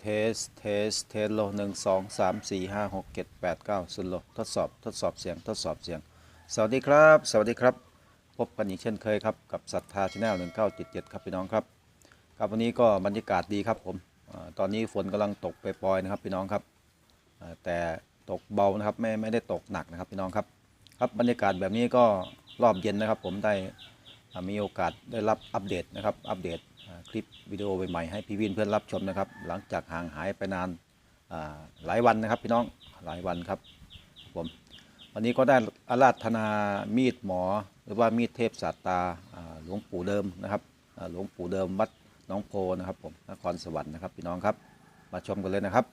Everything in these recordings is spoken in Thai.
เทส เทส เทสโลหนึ่งสองสามสี่ห้าหกเจ็ดแปดเก้าสุดโลทดสอบ ทดสอบเสียง ทดสอบเสียง สวัสดีครับ สวัสดีครับ พบกันอีกเช่นเคยครับ กับศรัทธาชาแนลหนึ่งเก้าเจ็ดเจ็ดครับพี่น้องครับ ครับวันนี้ก็บรรยากาศดีครับผมอตอนนี้ฝนกำลังตกไปปลอยนะครับพี่น้องครับ แต่ตกเบานะครับ ไม่ ไม่ได้ตกหนักนะครับพี่น้องครับ ครับบรรยากาศแบบนี้ก็รอบเย็นนะครับ ผมได้มีโอกาสได้รับอัปเดตนะครับ อัปเดต คลิปวิดีโอใหม่ๆให้พี่วินเพื่อนรับชมนะครับ หลังจากห่างหายไปนานหลายวันนะครับพี่น้องหลายวันครับผมวันนี้ก็ได้อาราธนามีดหมอ หรือว่ามีดเทพศาสตาหลวงปู่เดิมนะครับหลวงปู่เดิมวัดน้องโพนะครับผมนครสวรรค์นะครับพี่น้องครับ มาชมกันเลยนะครับ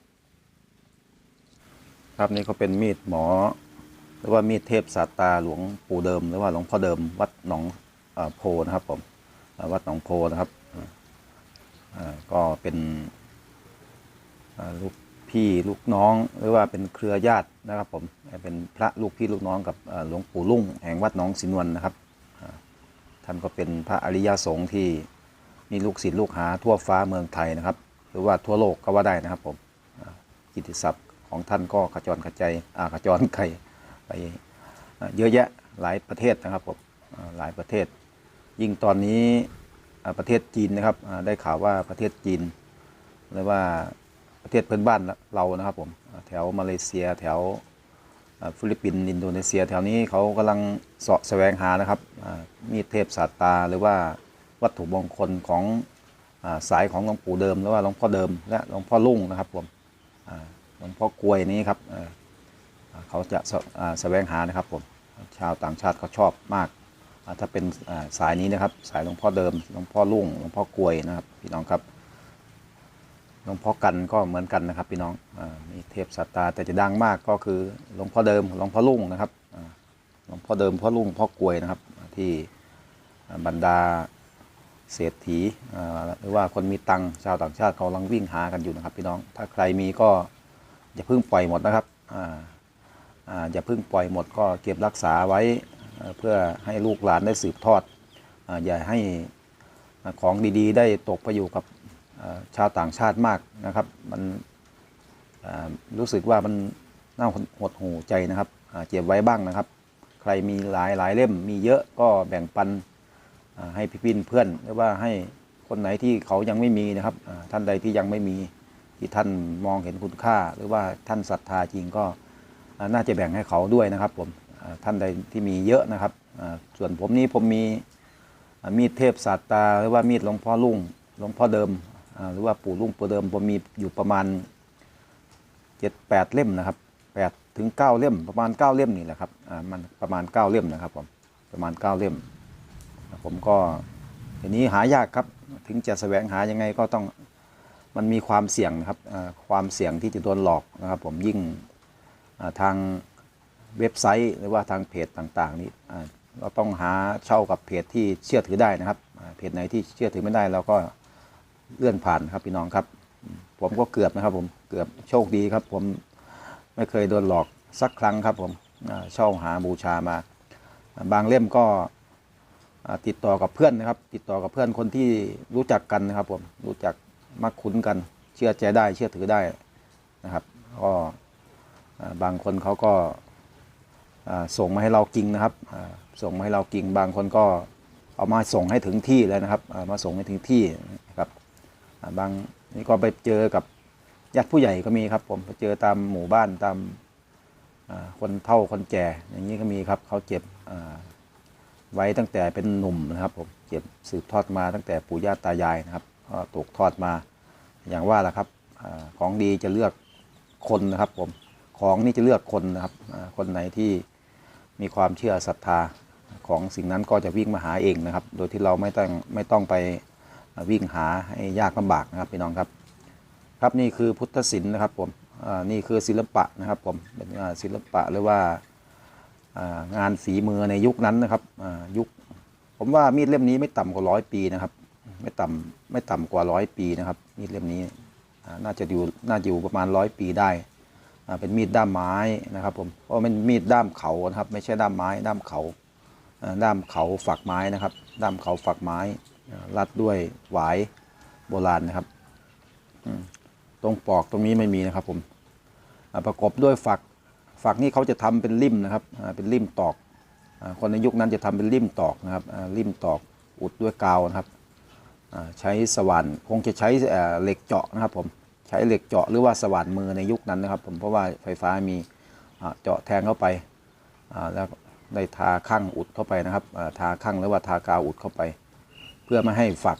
ครับนี่ก็เป็นมีดหมอ หรือว่ามีดเทพศาสตาหลวงปู่เดิม หรือว่าหลวงพ่อเดิม วัดหนองอโพนะครับผมวัดหนองโพนะครับ ก็เป็นลูกพี่ลูกน้องหรือว่าเป็นเครือญาตินะครับผมเป็นพระลูกพี่ลูกน้องกับหลวงปู่ลุ่งแห่งวัดหนองสินวนนะครับท่านก็เป็นพระอริยสงฆ์ที่มีลูกศิษย์ลูกหาทั่วฟ้าเมืองไทยนะครับ หรือว่าทั่วโลกก็ว่าได้นะครับผมกิตติศัพท์ของท่านก็ขจรขจายอ่าขจรไกลไปเยอะแยะหลายประเทศนะครับผมหลายประเทศ ยิ่งตอนนี้ ประเทศจีนนะครับได้ข่าวว่าประเทศจีนหรือว่าประเทศเพื่อนบ้านเรานะครับผมแถวมาเลเซียแถวฟิลิปปินส์อินโดนีเซีย แถวนี้เขากำลังเสาะแสวงหานะครับมีดเทพศาสตาหรือว่าวัตถุมงคลของอสายของหลวงปู่เดิมหรือว่าหลวงพ่อเดิมและหลวงพ่อลุ่งนะครับผมหลวงพ่อกลวยนี้ครับเขาจะแสอ่าแสวงหานะครับผมชาวต่างชาติเขาชอบมาก ถ้าเป็นสายนี้นะครับ สายหลวงพ่อเดิมหลวงพ่อลุ่งหลวงพ่อกลวยนะครับ พี่น้องครับหลวงพ่อกันก็เหมือนกันนะครับ พี่น้องอมีเทพสัตตาแต่จะดังมากก็คือหลวงพ่อเดิมหลวงพ่อลุ่งนะครับหลวงพ่อเดิมพ่อลุ่งพ่อกลวยนะครับ ที่บรรดาเศรษฐีหรือว่าคนมีตังค์ชาวต่างชาติเขากำลังวิ่งหากันอยู่นะครับ พี่น้องถ้าใครมีก็อย่าเพิ่งปล่อยหมดนะครับออย่าเพิ่งปล่อยหมดก็เก็บรักษาไว้ เพื่อให้ลูกหลานได้สืบทอดอย่าให้ของดีๆ ได้ตกไปอยู่กับชาวต่างชาติมากนะครับ มันรู้สึกว่ามันน่าหดหูใจนะครับเก็บไว้บ้างนะครับ ใครมีหลายหลายเล่มมีเยอะก็แบ่งปันให้พี่พินเพื่อน หรือว่าให้คนไหนที่เขายังไม่มีนะครับ ท่านใดที่ยังไม่มีที่ท่านมองเห็นคุณค่า หรือว่าท่านศรัทธาจริงก็น่าจะแบ่งให้เขาด้วยนะครับผม ท่านใดที่มีเยอะนะครับส่วนผมนี้ผมมีมีดเทพศาสตาหรือว่ามีดหลวงพ่อลุ่งหลวงพ่อเดิมหรือว่าปู่ลุ่งปู่เดิมผมมีอยู่ประมาณเจ็ดแปดเล่มนะครับแปดถึงเก้าเล่มประมาณเก้าเล่มนี่แหละครับมันประมาณเก้าเล่มนะครับผมประมาณเก้าเล่ม ผมก็ทีนี้หายากครับถึงจะแสวงหายังไงก็ต้องมันมีความเสี่ยงนะครับความเสี่ยงที่จะโดนหลอกนะครับ ผมยิ่งทาง เว็บไซต์หรือว่าทางเพจต่างๆ นี้เราต้องหาเช่ากับเพจที่เชื่อถือได้นะครับ เพจไหนที่เชื่อถือไม่ได้เราก็เลื่อนผ่านครับพี่น้องครับ ผมก็เกือบนะครับ ผมเกือบโชคดีครับ ผมไม่เคยโดนหลอกสักครั้งครับ ผมเช่าหาบูชามา บางเล่มก็ติดต่อกับเพื่อนนะครับ ติดต่อกับเพื่อนคนที่รู้จักกันนะครับ ผมรู้จักมักคุ้นกัน เชื่อใจได้ เชื่อถือได้นะครับก็บางคนเขาก็ ส่งมาให้เรากิงนะครับส่งมาให้เรากิงบางคนก็เอามาส่งให้ถึงที่เลยนะครับามาส่งให้ถึงที่นะครับบางนี่ก็ไปเจอกับญาติผู้ใหญ่ก็มีครับ ผมไปเจอตามหมู่บ้านตามคนเฒ่าคนแก่อย่างนี้ก็มีครับเขาเจ็บไว้ตั้งแต่เป็นหนุ่มนะครับผมเจ็บสืบทอดมาตั้งแต่ปู่ย่าตายายนะครับก็ตกทอดมาอย่างว่าแหละครับอของดีจะเลือกคนนะครับผมของนี่จะเลือกคนนะครับคนไหนที่ มีความเชื่อศรัทธาของสิ่งนั้นก็จะวิ่งมาหาเองนะครับ โดยที่เราไม่ต้องไม่ต้องไปวิ่งหาให้ยากลำบากนะครับพี่น้องครับ ครับนี่คือพุทธศิลป์นะครับผมนี่คือศิลปะนะครับผมเป็นศิลปะหรือว่างานฝีมือในยุคนั้นนะครับยุคผมว่ามีดเล่มนี้ไม่ต่ำกว่าร้อยปีนะครับ ไม่ต่ำไม่ต่ำกว่าร้อยปีนะครับมีดเล่มนี้น่าจะอยู่น่าจะอยู่ประมาณร้อยปีได้ เป็นมีดด้ามไม้นะครับผมเพราะเป็นมีดด้ามเขานะครับไม่ใช่ด้ามไม้ด้ามเขาอ่าด้ามเขาฝักไม้นะครับ ด้ามเขาฝักไม้รัดด้วยหวายโบราณนะครับตรงปอกตรงนี้ไม่มีนะครับผมประกอบด้วยฝักฝักนี่เขาจะทำเป็นริ่มนะครับเป็นริ่มตอกคนในยุคนั้นจะทำเป็นริ่มตอกนะครับริ่มตอกอุดด้วยกาวนะครับใช้สว่านคงจะใช้เหล็กเจาะนะครับผม ใช้เหล็กเจาะหรือว่าสว่านมือในยุคนั้นนะครับ ผมเพราะว่าไฟฟ้ามีเจาะแทงเข้าไปแล้วได้ทาข้างอุดเข้าไปนะครับทาข้างหรือว่าทากาวอุดเข้าไป เพื่อไม่ให้ฝัก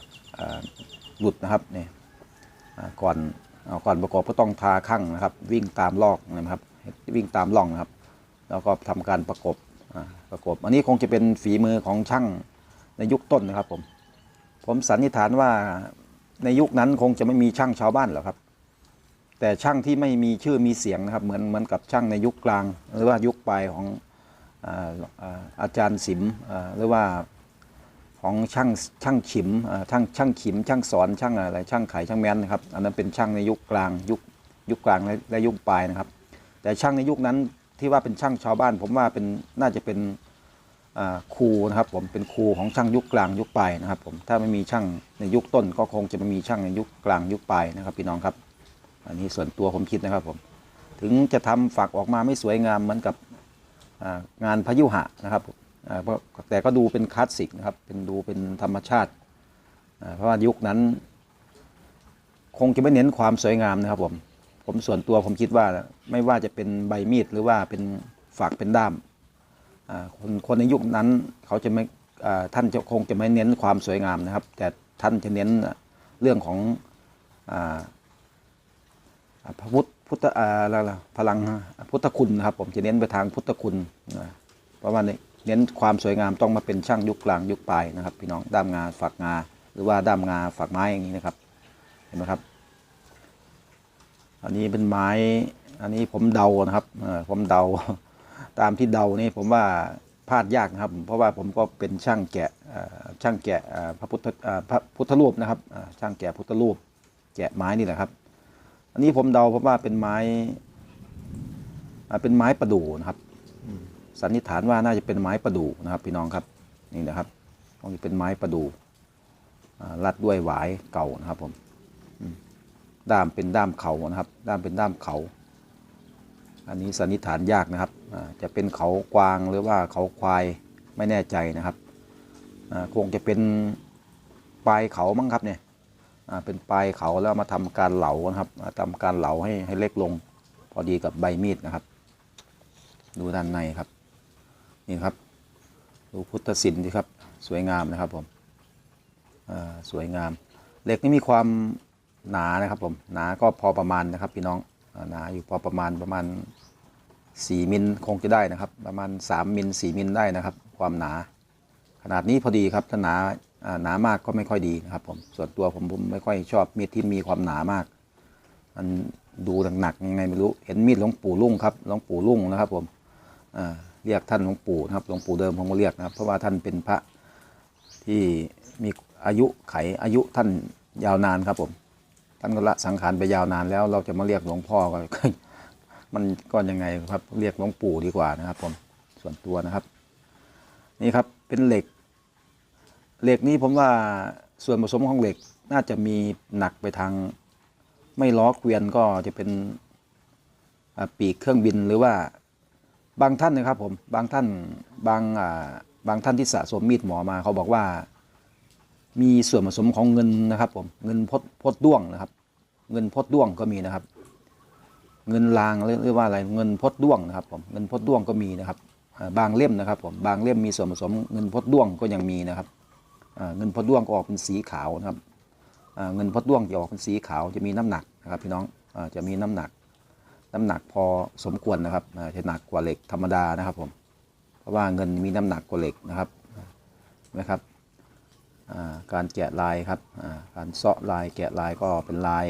หลุดนะครับนี่ก่อนก่อนประกอบก็ต้องทาข้างนะครับ วิ่งตามลอกนะครับ วิ่งตามล่องนะครับ แล้วก็ทำการประกบประกบ อันนี้คงจะเป็นฝีมือของช่างในยุคต้นนะครับผมผมสันนิษฐานว่าในยุคนั้นคงจะไม่มีช่างชาวบ้านหรอกครับ แต่ช่างที่ไม่มีชื่อมีเสียงนะครับเหมือนเหมือนกับช่างในยุคกลาง หรือว่ายุคปลายของอาอาจารย์สิมหรือว่าของช่างช่างขิมช่างช่างขิม ช่างสอนช่างอะไรช่างไขช่างแม้นนะครับอันนั้นเป็นช่างในยุคกลางยุคยุคกลางและและยุคปลายนะครับ แต่ช่างในยุคนั้นที่ว่าเป็นช่างชาวบ้าน ผมว่าเป็นน่าจะเป็นครูนะครับผมเป็นครูของช่างยุคกลางยุคปลายนะครับผมถ้าไม่มีช่างในยุคต้นก็คงจะไม่มีช่างในยุคกลางยุคปลายนะครับพี่น้องครับ อันนี้ส่วนตัวผมคิดนะครับผม ถึงจะทำฝักออกมาไม่สวยงามเหมือนกับงานพยุหะนะครับแต่ก็ดูเป็นคลาสสิกนะครับ เป็นดูเป็นธรรมชาติ เพราะว่ายุคนั้น คงจะไม่เน้นความสวยงามนะครับผม ผมส่วนตัวผมคิดว่าไม่ว่าจะเป็นใบมีดหรือว่าเป็นฝากเป็นด้ามคนคนในยุคนั้นเขาจะไม่ท่านจะคงจะไม่เน้นความสวยงามนะครับ แต่ท่านจะเน้นเรื่องของอ พระพุทธพุทธอ่าอะไรล่ะพลังพุทธคุณนะครับ ผมจะเน้นไปทางพุทธคุณอ่าเพราะว่าเน้นความสวยงามต้องมาเป็นช่างยุคกลางยุคปลายนะครับ พี่น้องด้ามงาฝักงา หรือว่าด้ามงาฝักไม้อย่างนี้นะครับเห็นไหมครับอันนี้เป็นไม้อันนี้ผมเดานะครับผมเดาตามที่เดานี่ผมว่าพลาดยากนะครับ เพราะว่าผมก็เป็นช่างแกะช่างแกะพระพุทธพระพุทธรูปนะครับช่างแกะพุทธรูปแกะไม้นี่แหละครับ นี้ผมเดาเพราะว่าเป็นไม้เป็นไม้ประดู่นะครับสันนิษฐานว่าน่าจะเป็นไม้ประดู่นะครับ พี่น้องครับนี่นะครับคงจะเป็นไม้ประดู่รัดด้วยหวายเก่านะครับผมด้ามเป็นด้ามเขานะครับ ด้ามเป็นด้ามเขา อันนี้สันนิษฐานยากนะครับจะเป็นเขากวางหรือว่าเขาควายไม่แน่ใจนะครับคงจะเป็นปลายเขามั้งครับเนี่ย เป็นปลายเขาแล้วมาทำการเหลานะครับมาทำการเหลาให้ให้เล็กลง พอดีกับใบมีดนะครับ ดูด้านในครับ นี่ครับ ดูพุทธศิลป์ดีครับ สวยงามนะครับผมอ่าสวยงามเหล็กนี่มีความหนานะครับผมหนาก็พอประมาณนะครับพี่น้องหนาอยู่พอประมาณประมาณ 4 มิลคงจะได้นะครับ ประมาณ 3 มิล4มิลได้นะครับ ความหนา ขนาดนี้พอดีครับถ้าหนา หนามากก็ไม่ค่อยดีนะครับผมส่วนตัวผมผมไม่ค่อยชอบมีดที่มีความหนามาก มันดูหนักๆยังไงไม่รู้เห็นมีดหลวงปู่ลุ่งครับหลวงปู่ลุ่งนะครับผมเรียกท่านหลวงปู่นะครับหลวงปู่เดิมผมก็เรียกนะครับ เพราะว่าท่านเป็นพระที่มีอายุไขอายุท่านยาวนานครับผมท่านก็ละสังขารไปยาวนานแล้ว เราจะมาเรียกหลวงพ่อก็มันก็ยังไงครับ เรียกหลวงปู่ดีกว่านะครับ ผมส่วนตัวนะครับ นี่ครับเป็นเหล็ก เหล็กนี้ผมว่าส่วนผสมของเหล็กน่าจะมีหนักไปทางไม่ล้อเกวียนก็จะเป็นปีกเครื่องบินหรือว่าบางท่านนะครับผมบางท่านบางบางท่านที่สะสมมีดหมอมาเขาบอกว่า มีส่วนผสมของเงินนะครับผมเงินพดพดด้วงนะครับ เงินพดด้วงก็มีนะครับ เงินลางเรียกว่าอะไรเงินพดด้วงนะครับผมเงินพดด้วงก็มีนะครับ บางเล่มนะครับผมบางเล่มมีส่วนผสมเงินพดด้วงก็ยังมีนะครับ เงินพดด้วงก็ออกเป็นสีขาวนะครับเงินพดด้วงจะออกเป็นสีขาวจะมีน้ำหนักนะครับพี่น้องจะมีน้ำหนัก น้ำหนักพอสมควรนะครับจะหนักกว่าเหล็กธรรมดานะครับผมเพราะว่าเงินมีน้ำหนักกว่าเหล็กนะครับนะครับการแกะลายครับการเซาะลายแกะลายก็เป็นลาย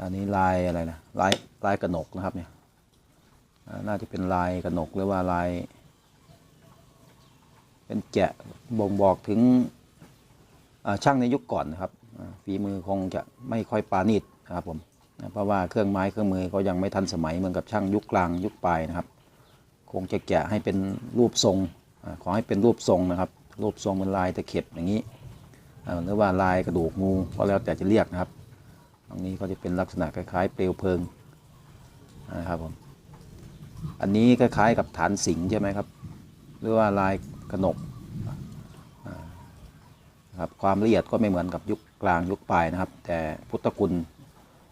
อันนี้ลายอะไรนะลายลายกระหนกนะครับเนี่ยน่าจะเป็นลายกระหนกหรือว่าลาย เป็นแกะบ่งบอกถึงช่างในยุคก่อนนะครับฝีมือคงจะไม่ค่อยปราณีตนะครับผมนะเพราะว่าเครื่องไม้เครื่องมือก็ยังไม่ทันสมัยเหมือนกับช่างยุคกลางยุคปลายนะครับ คงจะแกะให้เป็นรูปทรงอขอให้เป็นรูปทรงนะครับ รูปทรงเป็นลายตะเข็บอย่างนี้หรือว่าลายกระดูกงูก็แล้วแต่จะเรียกนะครับตรงนี้ก็จะเป็นลักษณะคล้ายๆ เปลวเพลิงนะครับผมอันนี้คล้ายๆกับฐานสิงใช่ไหมครับ หรือว่าลาย กระหนกครับความละเอียดก็ไม่เหมือนกับยุคกลางยุคปลายนะครับ แต่พุทธคุณ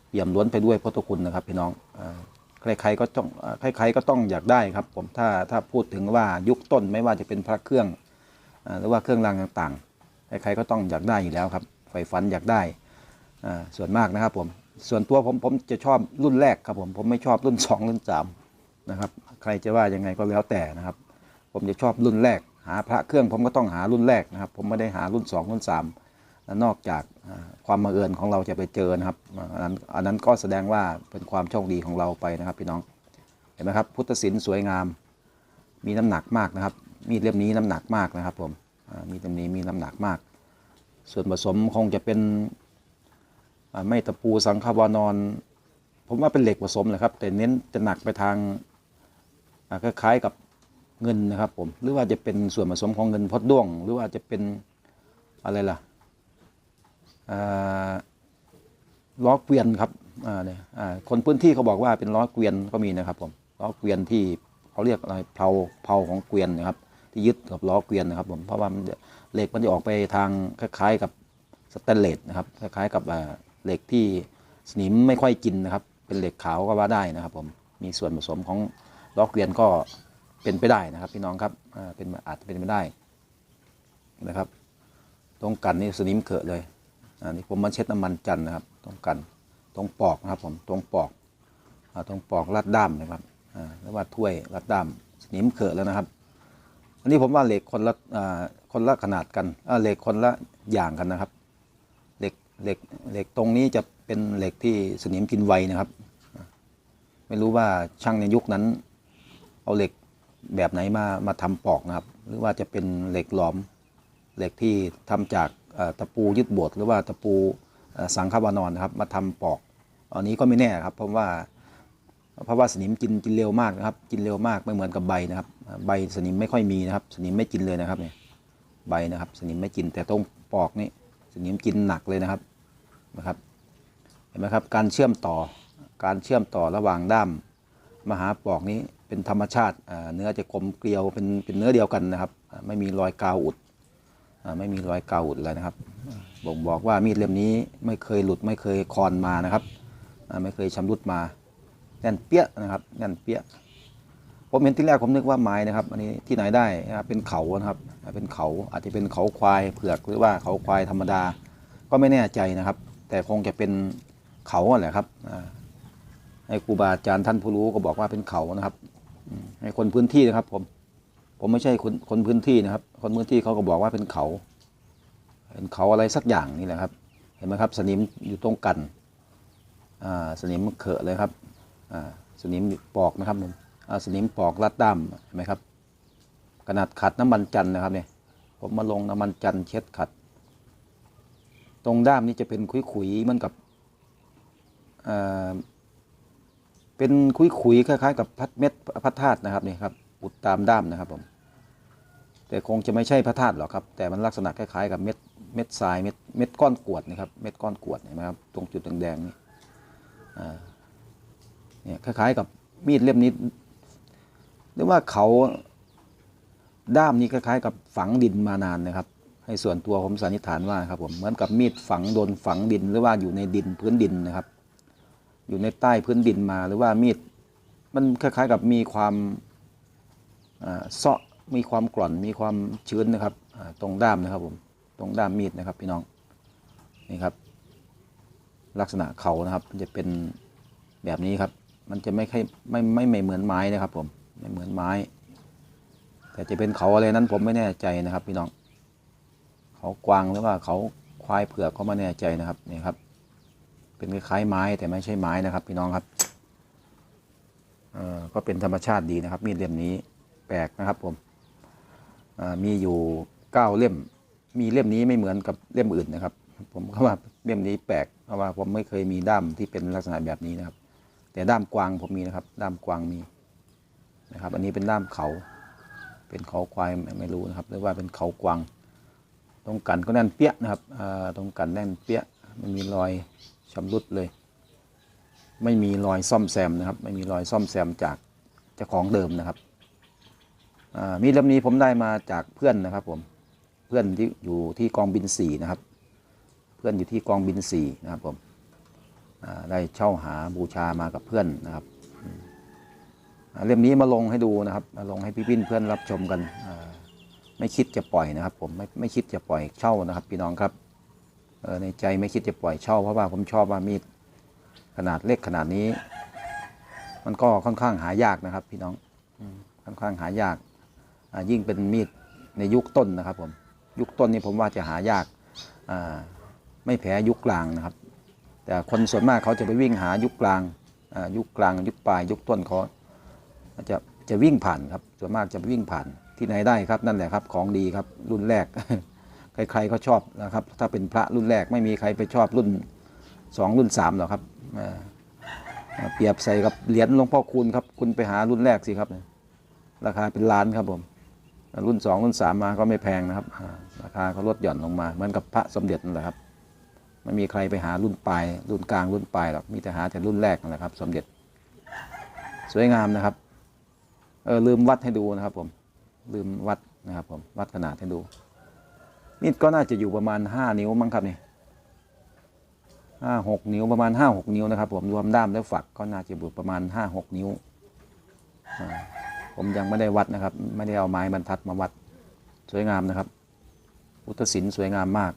เปี่ยมล้วนไปด้วยพุทธคุณนะครับพี่น้องใครๆก็ต้องใครๆก็ต้องอยากได้ครับผมถ้าถ้าพูดถึงว่ายุคต้นไม่ว่าจะเป็นพระเครื่องหรือว่าเครื่องรางต่างๆ ใครๆก็ต้องอยากได้อยู่แล้วครับใฝ่ฝันอยากได้ส่วนมากนะครับผมส่วนตัวผมผมจะชอบรุ่นแรกครับผมผมไม่ชอบรุ่น 2 รุ่น3นะครับใครจะว่ายังไงก็แล้วแต่นะครับ ผมจะชอบรุ่นแรก หาพระเครื่องผมก็ต้องหารุ่นแรกนะครับ ผมไม่ได้หารุ่น 2 รุ่น3และนอกจากความบังเอิญของเราจะไปเจอนะครับอันนั้นอันนั้นก็แสดงว่าเป็นความโชคดีของเราไปนะครับพี่น้องเห็นไหมครับพุทธศิลป์สวยงาม มีน้ำหนักมากนะครับ มีดเล่มนี้น้ำหนักมากนะครับผมมีดเล่มนี้มีน้ำหนักมาก ส่วนผสมคงจะเป็นไม่ตะปูสังขวานอน ผมว่าเป็นเหล็กผสมแหละครับ แต่เน้นจะหนักไปทางคล้ายๆกับ เงินนะครับผมหรือว่าจะเป็นส่วนผสมของเงินพดด้วง หรือว่าจะเป็นอะไรล่ะล้อเกวียนครับเนี่ยคนพื้นที่เขาบอกว่าเป็นล้อเกวียนก็มีนะครับผมล้อเกวียนที่เขาเรียกอะไรเพลาเพลาของเกวียนนะครับที่ยึดกับล้อเกวียนนะครับผมเพราะว่ามันเหล็กมันจะออกไปทางคล้ายๆกับสแตนเลสนะครับคล้ายๆกับเหล็กที่สนิมไม่ค่อยกินนะครับ เป็นเหล็กขาวก็ว่าได้นะครับผมมีส่วนผสมของล้อเกวียนก็ เป็นไปได้นะครับ พี่น้องครับอ่าเป็นอาจจะเป็นไปได้นะครับตรงกันนี่สนิมเขอะเลยอันนี้ผมมาเช็ดน้ำมันจันนะครับ ตรงกันตรงปอกนะครับผมตรงปอกอ่าตรงปอกลัดด้ามนะครับอ่าหรือว่าถ้วยลัดด้ามสนิมเขอะแล้วนะครับ อันนี้ผมว่าเหล็กคนละอ่าคนละขนาดกันอ่าเหล็กคนละอย่างกันนะครับเหล็กเหล็กเหล็กตรงนี้จะเป็นเหล็กที่สนิมกินไวนะครับ ไม่รู้ว่าช่างในยุคนั้น เอาเหล็ก แบบไหนมามาทำปอกนะครับ หรือว่าจะเป็นเหล็กหลอมเหล็กที่ทำจากตะปูยึดบสถ์หรือว่าตะปูสังฆวานอนนะครับ มาทำปอก อันนี้ก็ไม่แน่ครับ เพราะว่าเพราะว่าสนิมกินกินเร็วมากนะครับ กินเร็วมากไม่เหมือนกับใบนะครับ ใบสนิมไม่ค่อยมีนะครับ สนิมไม่กินเลยนะครับเนี่ยใบนะครับ สนิมไม่กินแต่ตรงปอกนี่สนิมกินหนักเลยนะครับนะครับ เห็นไหมครับการเชื่อมต่อการเชื่อมต่อระหว่างด้ามมหาปอกนี้ เป็นธรรมชาติเนื้อจะกลมเกลียวเป็นเป็นเนื้อเดียวกันนะครับ ไม่มีรอยกาวอุดอไม่มีรอยกาวอุดเลยนะครับบ่งบอกว่ามีดเล่มนี้ไม่เคยหลุดไม่เคยคลอนมานะครับไม่เคยชำรุดมาแน่นเปี้ยนะครับแน่นเปี้ยผมเห็นที่แรกผมนึกว่าไม้นะครับอันนี้ที่ไหนได้นะครับเป็นเขานะครับเป็นเขาอาจจะเป็นเขาควายเผือกหรือว่าเขาควายธรรมดา ก็ไม่แน่ใจนะครับ แต่คงจะเป็นเขาอะแหละครับ ให้ครูบาอาจารย์ท่านผู้รู้ก็บอกว่าเป็นเขานะครับให้คนพื้นที่นะครับ ผม ผมไม่ใช่คนคนพื้นที่นะครับ คนพื้นที่เขาก็บอกว่าเป็นเขา เป็นเขาอะไรสักอย่างนี่แหละครับ เห็นไหมครับ สนิมอยู่ตรงกันอ่าสนิมเขอะเลยครับอ่าสนิมปอกนะครับผมอ่าสนิมปอกรัดด้ามเห็นไหมครับขนาดขัดน้ำมันจันนะครับเนี่ยผมมาลงน้ำมันจันเช็ดขัด ตรงด้ามนี้จะเป็นขุยๆเหมือนกับอ่า เป็นขุยๆคล้ายๆ กับพัดเม็ดพระธาตุนะครับนี่ครับอุดตามด้ามนะครับผมแต่คงจะไม่ใช่พระธาตุหรอกครับ แต่มันลักษณะคล้ายๆกับเม็ดเม็ดทรายเม็ดเม็ดก้อนกรวดนะครับเม็ดก้อนกรวดเห็นไหมครับตรงจุดแดงๆนี่เนี่ยคล้ายๆกับมีดเล่มนี้หรือว่าเขาด้ามนี้คล้ายๆ กับฝังดินมานานนะครับ ให้ส่วนตัวผมสันนิษฐานว่าครับผมเหมือนกับมีดฝังโดนฝังดินหรือว่าอยู่ในดินพื้นดินนะครับ อยู่ในใต้พื้นดินมา หรือว่ามีดมันคล้ายๆกับมีความเซาะมีความกร่อนมีความชื้นนะครับตรงด้ามนะครับผมตรงด้ามมีดนะครับพี่น้องนี่ครับ ลักษณะเขานะครับมันจะเป็นแบบนี้ครับ มันจะไม่ค่อยไม่ไม่ไม่เหมือนไม้นะครับ ผมไม่เหมือนไม้ แต่จะเป็นเขาอะไรนั้นผมไม่แน่ใจนะครับ พี่น้อง เขากวางหรือว่าเขาควายเผือกก็ไม่แน่ใจนะครับนี่ครับ เป็นคล้ายไม้แต่ไม่ใช่ไม้นะครับ พี่น้องครับก็เป็นธรรมชาติดีนะครับ มีดเล่มนี้แปลกนะครับผมมีอยู่เก้าเล่ม มีเล่มนี้ไม่เหมือนกับเล่มอื่นนะครับ ผมก็ว่าเล่มนี้แปลกเพราะว่าผมไม่เคยมีด้ามที่เป็นลักษณะแบบนี้นะครับ แต่ด้ามกวางผมมีนะครับ ด้ามกวางมีนะครับ อันนี้เป็นด้ามเขา เป็นเขาควายไม่รู้นะครับหรือว่าเป็นเขากวาง ตรงกันก็แน่นเปี้ยนะครับตรงกันแน่นเปี้ยมันมีรอย ชำรุดเลย ไม่มีรอยซ่อมแซมนะครับ ไม่มีรอยซ่อมแซมจากเจ้าของเดิมนะครับอ่ามีดเล่มนี้ผมได้มาจากเพื่อนนะครับผมเพื่อนที่อยู่ที่กองบินสี่นะครับ เพื่อนอยู่ที่กองบินสี่นะครับผมอ่าได้เช่าหาบูชามากับเพื่อนนะครับอืมอ่าเล่มนี้มาลงให้ดูนะครับมาลงให้พี่พินเพื่อนรับชมกันไม่คิดจะปล่อยนะครับ ผมไม่ไม่คิดจะปล่อยเช่านะครับ พี่น้องครับ ในใจไม่คิดจะปล่อยเช่าเพราะว่าผมชอบว่ามีดขนาดเล็กขนาดนี้ มันก็ค่อนข้างหายากนะครับ พี่น้องอค่อนข้างหายากยิ่งเป็นมีดในยุคต้นนะครับ ผม ยุคต้นนี่ผมว่าจะหายากาไม่แพ้ยุคกลางนะครับ แต่คนส่วนมากเขาจะไปวิ่งหายุคกลางายุคกลาง ยุคปลายยุคต้นเขาจะจะวิ่งผ่านครับส่วนมากจะวิ่งผ่านที่ไหนได้ครับนั่นแหละครับ ของดีครับรุ่นแรก ใครๆก็ชอบนะครับ ถ้าเป็นพระรุ่นแรกไม่มีใครไปชอบรุ่นสองรุ่นสามหรอกครับเปรียบใส่กับเหรียญหลวงพ่อคูณครับ คุณไปหารุ่นแรกสิครับ ราคาเป็นล้านครับผมรุ่นสองรุ่นสามมาก็ไม่แพงนะครับราคาก็ลดหย่อนลงมาเหมือนกับพระสมเด็จนั่นแหละครับไม่มีใครไปหารุ่นปลายรุ่นกลางรุ่นปลายหรอกมีแต่หาแต่รุ่นแรกนั่นแหละครับ สมเด็จสวยงามนะครับเออลืมวัดให้ดูนะครับผมลืมวัดนะครับผมวัดขนาดให้ดู มีดก็น่าจะอยู่ประมาณห้านิ้วมั้งครับนี่ห้าหกนิ้วประมาณห้าหกนิ้วนะครับ ผมรวมด้ามและฝักก็น่าจะอยู่ประมาณห้าหกนิ้ว ผมยังไม่ได้วัดนะครับ ไม่ได้เอาไม้บรรทัดมาวัดสวยงามนะครับ พุทธศิลป์สวยงามมาก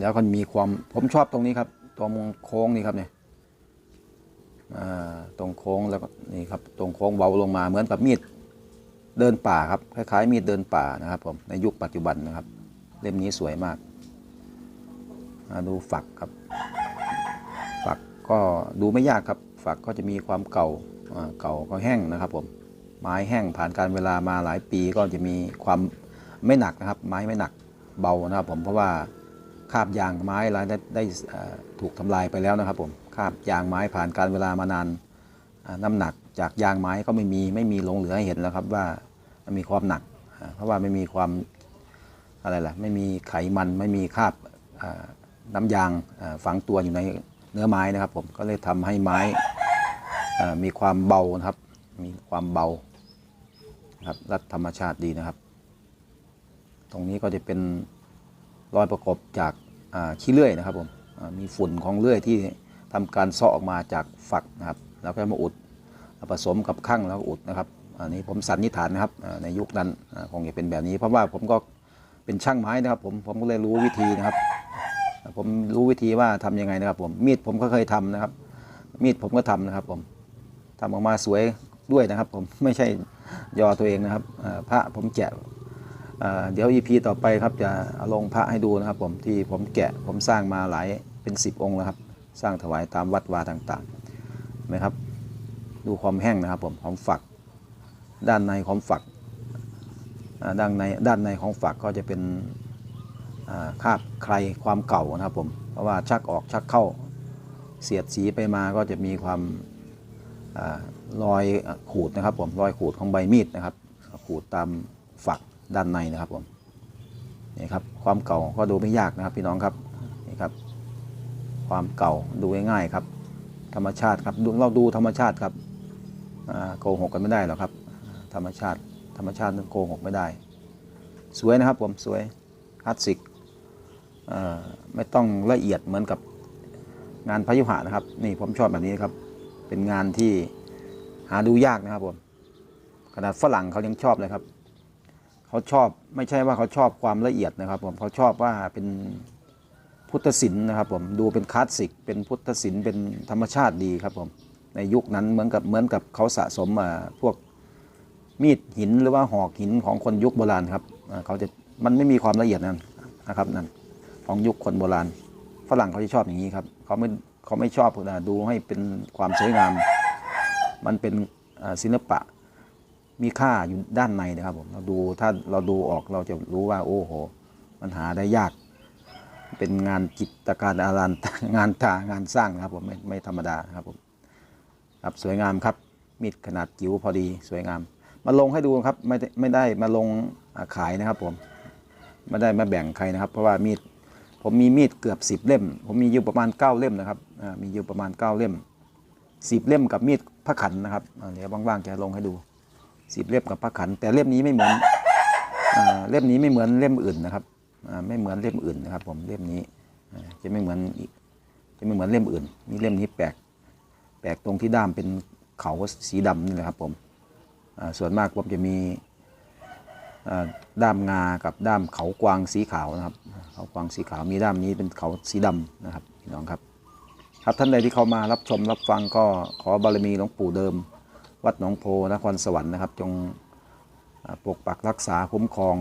แล้วก็มีความผมชอบตรงนี้ครับตรงโค้งนี่ครับเนี่ยตรงโค้งแล้วก็นี่ครับตรงโค้งเบาลงมาเหมือนกับมีด เดินป่าครับคล้ายๆมีดเดินป่านะครับผมในยุคปัจจุบันนะครับ เล่มนี้สวยมากอ่าดูฝักครับ ฝักก็ดูไม่ยากครับ ฝักก็จะมีความเก่าเก่าก็แห้งนะครับผมไม้แห้งผ่านการเวลามาหลายปีก็จะมีความไม่หนักนะครับ ไม้ไม่หนักเบานะครับผมเพราะว่าคาบยางไม้อะไรได้ได้ถูกทำลายไปแล้วนะครับผมคาบยางไม้ผ่านการเวลามานานน้ำหนัก จากยางไม้ก็ไม่มีไม่มีหลงเหลือให้เห็นแล้วครับว่ามีความหนัก เพราะว่าไม่มีความอะไรล่ะไม่มีไขมันไม่มีคราบน้ำยางฝังตัวอยู่ในเนื้อไม้นะครับ ผมก็เลยทำให้ไม้มีความเบานะครับ มีความเบาครับรัดธรรมชาติดีนะครับ ตรงนี้ก็จะเป็นรอยประกบจากขี้เลื่อยนะครับผมมีฝุ่นของเลื่อยที่ทำการเซาะออกมาจากฝักนะครับ แล้วก็มาอุด ผสมกับข้างแล้วอุดนะครับอันนี้ผมสันนิษฐานนะครับในยุคนั้นคงจะเป็นแบบนี้ เพราะว่าผมก็เป็นช่างไม้นะครับ ผมผมก็เลยรู้วิธีนะครับ ผมรู้วิธีว่าทำยังไงนะครับ ผมมีดผมก็เคยทำนะครับ มีดผมก็ทำนะครับ ผมทำออกมาสวยด้วยนะครับ ผมไม่ใช่ยอตัวเองนะครับพระผมแกะเดี๋ยว EP ต่อไปครับจะเอาลงพระให้ดูนะครับ ผมที่ผมแกะผมสร้างมาหลายเป็น 10 องค์แล้วครับ สร้างถวายตามวัดวาต่างๆนไหมครับ ดูความแห้งนะครับผมของฝัก ด้านในของฝักด้านในด้านในของฝักก็จะเป็นคราบใครความเก่านะครับผมเพราะว่าชักออกชักเข้าเสียดสีไปมาก็จะมีความอรอยขูดนะครับผมรอยขูดของใบมีดนะครับ ขูดตามฝักด้านในนะครับผมนี่ครับความเก่าก็ดูไม่ยากนะครับพี่น้องครับนี่ครับ ความเก่าดูง่ายๆครับ ธรรมชาติครับเราดูธรรมชาติครับ โกหกกันไม่ได้หรอกครับ ธรรมชาติ ธรรมชาตินั้นโกหกไม่ได้ สวยนะครับผมสวยคลาสสิกไม่ต้องละเอียดเหมือนกับงานพยุหะนะครับ นี่ผมชอบแบบนี้ครับ เป็นงานที่หาดูยากนะครับผมขนาดฝรั่งเขายังชอบเลยครับเขาชอบไม่ใช่ว่าเขาชอบความละเอียดนะครับผมเขาชอบว่าเป็นพุทธศิลป์นะครับผมดูเป็นคลาสสิกเป็นพุทธศิลป์เป็นธรรมชาติดีครับผม ในยุคนั้นเหมือนกับเหมือนกับเขาสะสมมาพวกมีดหินหรือว่าหอกหินของคนยุคโบราณครับเขาจะมันไม่มีความละเอียดนั่นนะครับนั่นของยุคคนโบราณฝรั่งเขาจะชอบอย่างนี้ครับเขาไม่เขาไม่ชอบดูให้เป็นความสวยงาม มันเป็นศิลปะมีค่าอยู่ด้านในนะครับผมเราดูถ้าเราดูออกเราจะรู้ว่าโอ้โห มันหาได้ยาก เป็นงานจิตรการอารันงานทางานสร้างนะครับผมไม่ไม่ธรรมดาครับผม ครับสวยงามครับมีดขนาดจิ๋วพอดีสวยงาม มาลงให้ดูครับไม่ได้ม่ได้มาลงขายนะครับผมไม่ได้มาแบ่งใครนะครับ เพราะว่ามีดผมมีมีดเกือบสิบเล่ม ผมมีอยู่ประมาณเก้าเล่มนะครับมีอยู่ประมาณเก้าเล่มสิบเล่มกับมีดพระขันนะครับเดี๋ยวว่างๆจะลงให้ดูสิบเล่มกับพระขัน แต่เล่มนี้ไม่เหมือนเล่มนี้ไม่เหมือนเล่มอื่นนะครับไม่เหมือนเล่มอื่นนะครับ ผมเล่มนี้จะไม่เหมือนจะไม่เหมือนเล่มอื่นนี่เล่มนี้แปลก แปลกตรงที่ด้ามเป็นเขาสีดำนี่แหละครับผมส่วนมากผมจะมีด้ามงากับด้ามเขากวางสีขาวนะครับ เขากวางสีขาวมีด้ามนี้เป็นเขาสีดำนะครับพี่น้องครับ ครับท่านใดที่เข้ามารับชมรับฟังก็ขอบารมีหลวงปู่เดิม วัดหนองโพนครสวรรค์นะครับ จงปกปักรักษาคุ้มครอง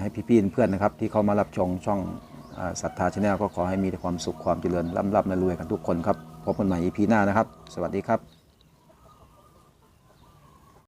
ให้พี่ๆเพื่อนนะครับ ที่เข้ามารับชมช่องศรัทธาชาแนลก็ขอให้มีแต่ความสุขความเจริญร่ำๆรวยกันทุกคนครับ พบกันใหม่ EP หน้านะครับ สวัสดีครับ